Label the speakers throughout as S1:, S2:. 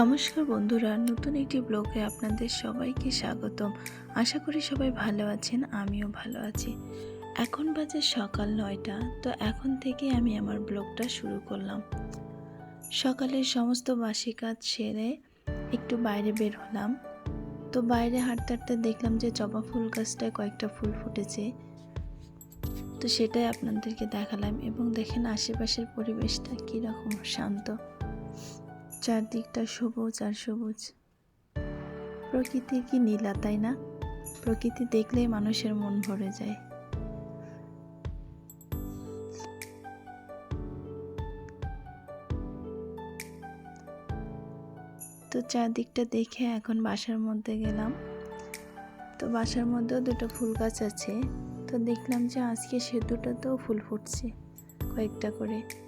S1: নমস্কার বন্ধুরা, নতুন একটি ব্লগে আপনাদের সবাইকে স্বাগতম। আশা করি সবাই ভালো আছেন, আমিও ভালো আছি। এখন বাজে সকাল নয়টা, তো এখন থেকে আমি আমার ব্লগটা শুরু করলাম। সকালের সমস্ত বাসি কাজ সেরে একটু বাইরে বের হলাম। তো বাইরে হাঁটতে হাঁটতে দেখলাম যে জবা ফুল গাছটায় কয়েকটা ফুল ফুটেছে। তো সেটাই আপনাদেরকে দেখালাম এবং দেখেন আশেপাশের পরিবেশটা কীরকম শান্ত। চারদিকটা সবুজ আর সবুজ। প্রকৃতির কি নীলা, তাই না? প্রকৃতি দেখলেই মানুষের মন ভরে যায়। তো চারদিকটা দেখে এখন বাসার মধ্যে গেলাম। তো বাসার মধ্যেও দুটো ফুল গাছ আছে। তো দেখলাম যে আজকে সে দুটোতেও ফুল ফুটছে কয়েকটা করে।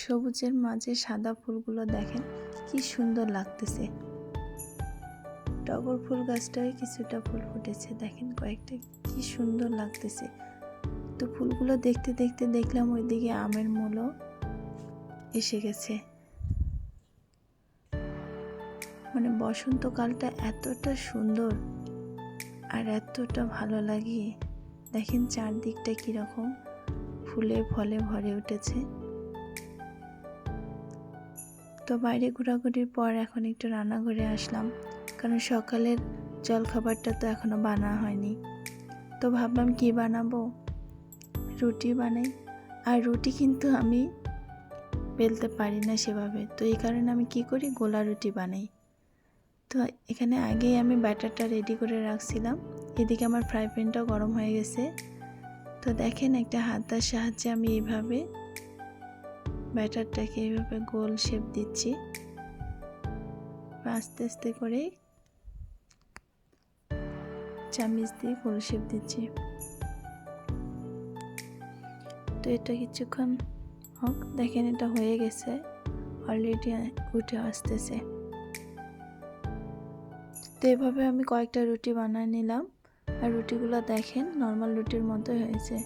S1: সবুজের মাঝে সাদা ফুলগুলো দেখেন, কি সুন্দর লাগতেছে। টগর ফুল গাছটায় কিছুটা ফুল ফুটেছে, দেখেন কয়েকটা কি সুন্দর লাগতেছে। তো ফুলগুলো দেখতে দেখতে দেখলাম ওইদিকে আমের মূলও এসে গেছে। মানে বসন্তকালটা এতটা সুন্দর আর এতটা ভালো লাগে। দেখেন চারদিকটা কীরকম ফুলে ফলে ভরে উঠেছে। তো বাইরে ঘোরাঘুরির পর এখন একটু রান্নাঘরে আসলাম। কারণ সকালের জলখাবারটা তো এখনও বানা হয়নি। তো ভাবলাম কি বানাবো? রুটি বানাই। আর রুটি কিন্তু আমি বেলতে পারি না সেভাবে। তো এই কারণে আমি কি করি? গোলা রুটি বানাই। তো এখানে আগেই আমি ব্যাটারটা রেডি করে রাখছিলাম। এদিকে আমার ফ্রাই প্যানটাও গরম হয়ে গেছে। তো দেখেন একটা হাতার সাহায্যে আমি এইভাবে ব্যাটারটাকে এইভাবে গোল শেপ দিচ্ছি। আস্তে আস্তে করে চামিচ দিয়ে গোল শেপ দিচ্ছি। তো এটা কিছুক্ষণ হোক, দেখেন এটা হয়ে গেছে। অলরেডি উঠে আসতেছে। তো এভাবে আমি কয়েকটা রুটি বানিয়ে নিলাম। আর রুটিগুলো দেখেন নর্মাল রুটির মতো হয়েছে।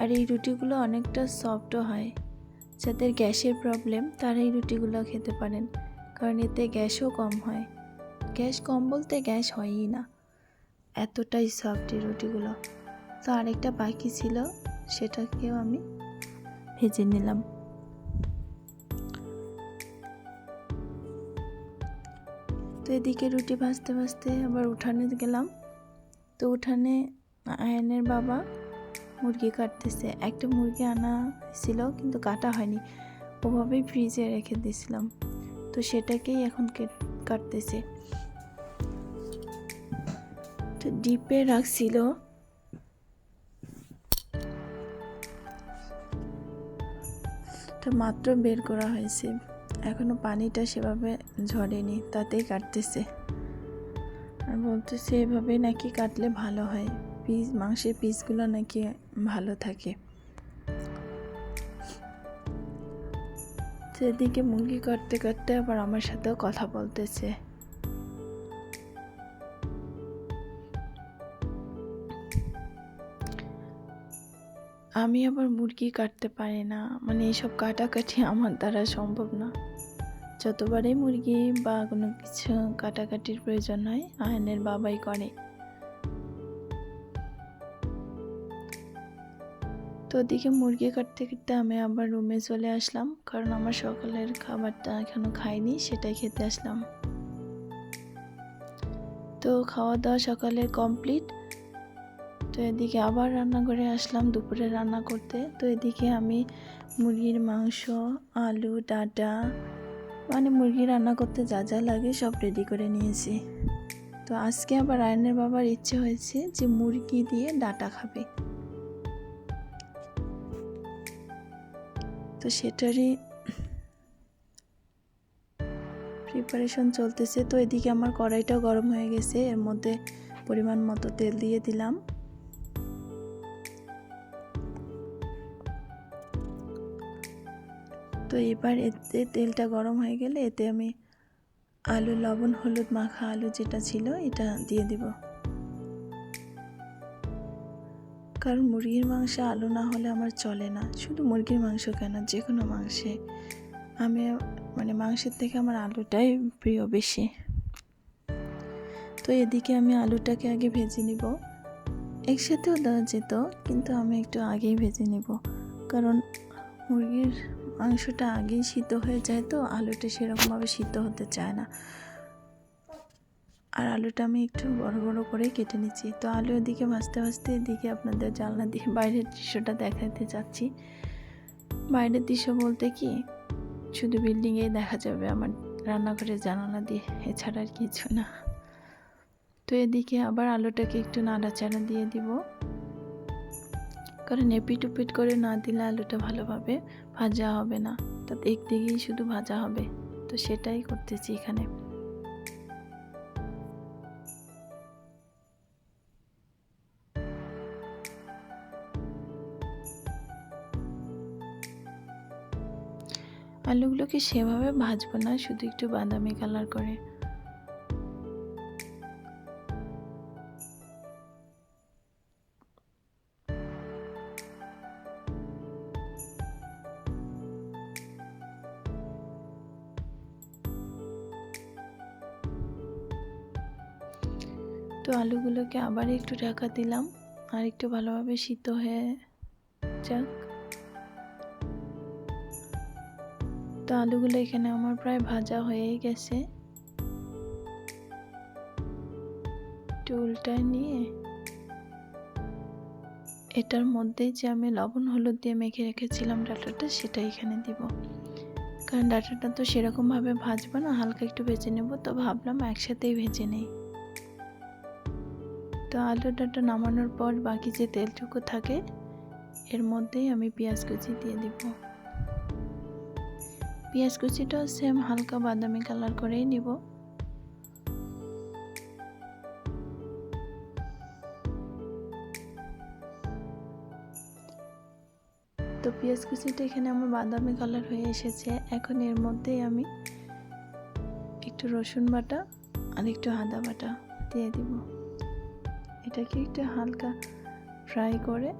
S1: আর এই রুটিগুলো অনেকটা সফটও হয়। যাদের গ্যাসের প্রবলেম তারা এই রুটিগুলো খেতে পারেন, কারণ এতে গ্যাসও কম হয়। গ্যাস কম বলতে গ্যাস হয়ই না। এতটাই সফট এই রুটিগুলো। তো আরেকটা বাকি ছিল, সেটাকেও আমি ভেজে নিলাম। তো এদিকে রুটি ভাজতে ভাজতে আবার উঠানে গেলাম। তো উঠানে আয়নের বাবা মুরগি কাটতেছে। একটা মুরগি আনা ছিল কিন্তু কাটা হয়নি। ওভাবেই ফ্রিজে রেখে দিয়েছিলাম। তো সেটাকেই এখন কাটতেছে। তো ডিপে রাখছিল। তো মাত্র বের করা হয়েছে। এখনও পানিটা সেভাবে ঝরেনি, তাতেই কাটতেছে। আর বলতেছে এভাবে নাকি কাটলে ভালো হয়। পিস মাংসের পিসগুলো নাকি ভালো থাকে। সেদিকে মুরগি কাটতে কাটতে আবার আমার সাথেও কথা বলতেছে। আমি আবার মুরগি কাটতে পারি না। মানে এইসব কাটাকাটি আমার দ্বারা সম্ভব না। যতবারই মুরগি বা কোনো কিছু কাটাকাটির প্রয়োজন হয়, আয়নের বাবাই করে। ওদিকে মুরগি কাটতে কাটতে আমি আবার রুমে চলে আসলাম। কারণ আমার সকালের খাবারটা এখনও খাইনি, সেটাই খেতে আসলাম। তো খাওয়া দাওয়া সকালে কমপ্লিট তো এদিকে আবার রান্না করে আসলাম দুপুরে রান্না করতে। তো এদিকে আমি মুরগির মাংস, আলু, ডাটা মানে মুরগি রান্না করতে যা যা লাগে সব রেডি করে নিয়েছি। তো আজকে আবার আয়নের বাবার ইচ্ছে হয়েছে যে মুরগি দিয়ে ডাটা খাবে। তো সেটারই প্রিপারেশন চলতেছে। তো এদিকে আমার কড়াইটাও গরম হয়ে গেছে। এর মধ্যে পরিমাণ মতো তেল দিয়ে দিলাম। তো এবার এতে তেলটা গরম হয়ে গেলে এতে আমি আলু, লবণ, হলুদ মাখা আলু যেটা ছিল, এটা দিয়ে দিব। কারণ মুরগির মাংসে আলু না হলে আমার চলে না। শুধু মুরগির মাংস কেন? যে কোনো মাংসে। আমি মানে মাংসের থেকে আমার আলুটাই প্রিয় বেশি। তো এদিকে আমি আলুটাকে আগে ভেজে নিব। একসাথেও দেওয়া যেত, কিন্তু আমি একটু আগেই ভেজে নিব। কারণ মুরগির মাংসটা আগেই সিদ্ধ হয়ে যায় তো, আলুটা সেরকমভাবে সিদ্ধ হতে চায় না। আর আলুটা আমি একটু বড় বড় করে কেটে নিচ্ছি। তো আলু এদিকে ভাজতে ভাজতে এদিকে আপনাদের জানলা দিয়ে বাইরের দৃশ্যটা দেখাতে চাচ্ছি। বাইরের দৃশ্য বলতে কি? শুধু বিল্ডিংয়েই দেখা যাবে আমার রান্নাঘরের জানালা দিয়ে, এছাড়া আর কিছু না। তো এদিকে আবার আলুটাকে একটু নাড়াচাড়া দিয়ে দিব। কারণ এপিট উপিট করে না দিলে আলুটা ভালোভাবে ভাজা হবে না। তা একদিকেই শুধু ভাজা হবে। তো সেটাই করতেছি এখানে। আলুগুলোকে সেভাবে ভাজবো না, শুধু একটু বাদামি কালার করে। তো আলুগুলোকে আবার একটু ঢাকা দিলাম, আর একটু ভালোভাবে সিদ্ধ হয়ে যাক। আলুগুলো এখানে আমার প্রায় ভাজা হয়েই গেছে। উল্টায় নিয়ে এটার মধ্যেই যে আমি লবণ, হলুদ দিয়ে মেখে রেখেছিলাম ডাটাটা, সেটা এখানে দিব। কারণ ডাটাটা তো সেরকমভাবে ভাজবো না, হালকা একটু ভেজে নেব, তো ভাবলাম একসাথেই ভেজে নেই। তো আলু ডাটা নামানোর পর বাকি যে তেলটুকু থাকে, এর মধ্যেই আমি পেঁয়াজ কুচি দিয়ে দিব। পেঁয়াজ কুচিটাও সেম হালকা বাদামি কালার করেই নিব। তো পেঁয়াজ কুচিটা এখানে আমার বাদামি কালার হয়ে এসেছে। এখন এর মধ্যেই আমি একটু রসুন বাটা আর একটু আদা বাটা দিয়ে দিব। এটাকে একটু হালকা ফ্রাই করে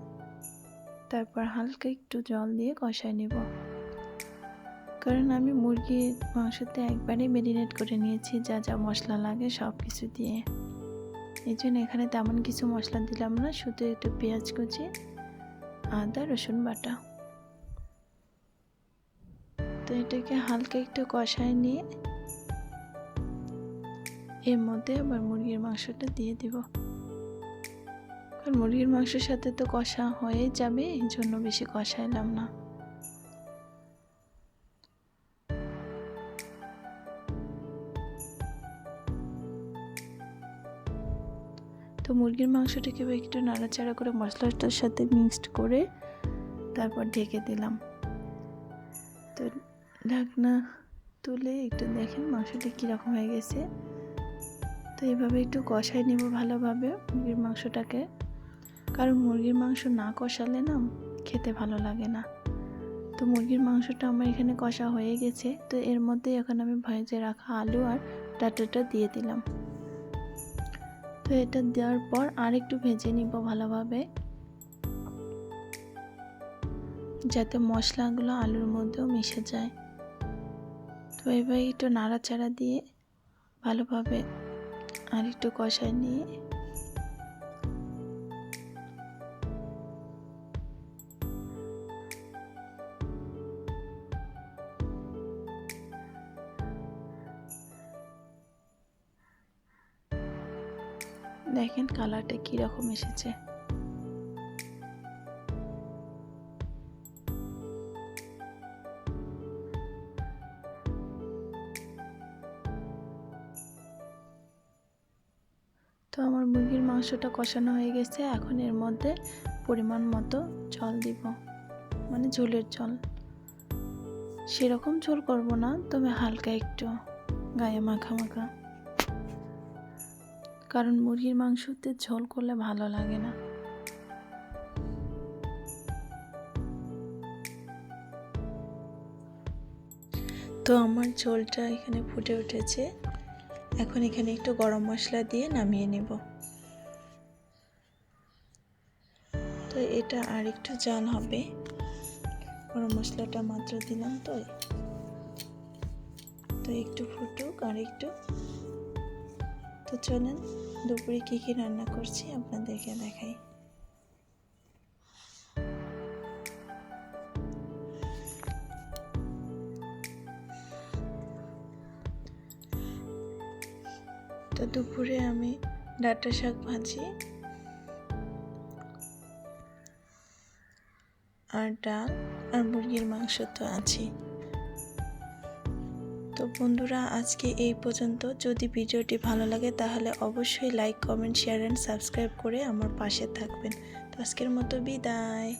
S1: তারপর হালকা একটু জল দিয়ে কষায় নেব। কারণ আমি মুরগির মাংসতে একবারে মেরিনেট করে নিয়েছি, যা যা মশলা লাগে সব কিছু দিয়ে। এই জন্য এখানে তেমন কিছু মশলা দিলাম না, শুধু একটু পেঁয়াজ কুচি, আদা, রসুন বাটা। তো এটাকে হালকা একটু কষায় নিয়ে এর মধ্যে আবার মুরগির মাংসটা দিয়ে দিব। কারণ মুরগির মাংসের সাথে তো কষা হয়ে যাবে, এই জন্য বেশি কষাইলাম না। তো মুরগির মাংসটাকে একটু নাড়াচাড়া করে মশলাটার সাথে মিক্সড করে তারপর ঢেকে দিলাম। তো ঢাকনা তুলে একটু দেখেন মাংসটা কীরকম হয়ে গেছে। তো এইভাবে একটু কষাই নেব ভালোভাবে মুরগির মাংসটাকে। কারণ মুরগির মাংস না কষালে না খেতে ভালো লাগে না। তো মুরগির মাংসটা আমার এখানে কষা হয়ে গেছে। তো এর মধ্যে এখন আমি ভেজে রাখা আলু আর ডাটাটা দিয়ে দিলাম। তো এটা দেওয়ার পর আর একটু ভেজে নিব ভালোভাবে। যাতে মশলাগুলো আলুর মধ্যেও মিশে যায়। তো এবার একটু নাড়াচাড়া দিয়ে ভালোভাবে আর একটু কষায় নিয়ে দেখেন কালারটা কীরকম এসেছে। তো আমার মুরগির মাংসটা কষানো হয়ে গেছে, এখন এর মধ্যে পরিমাণ মতো জল দিব মানে ঝোলের জল। সেরকম ঝোল করব না, তবে হালকা একটু, গায়ে মাখা মাখা। কারণ মুরগির মাংসতে ঝোল করলে ভালো লাগে না। তো আমার ঝোলটা এখানে ফুটে উঠেছে। এখন এখানে একটু গরম মশলা দিয়ে নামিয়ে নেব। তো এটা আর একটু জাল হবে। গরম মশলাটা মাত্র দিলাম তো। তো একটু ফুটুক আর একটু। তো চলেন দুপুরে কী কী রান্না করছি আপনাদেরকে দেখাই। তো দুপুরে আমি ডাঁটা শাক ভাজি আর ডাল আর মুরগির মাংস তো আছে তো বন্ধুরা, আজকে এই পর্যন্ত। যদি ভিডিওটি ভালো লাগে, তাহলে অবশ্যই like comment share and subscribe করে আমার পাশে থাকবেন। তো আজকের মতো বিদায়।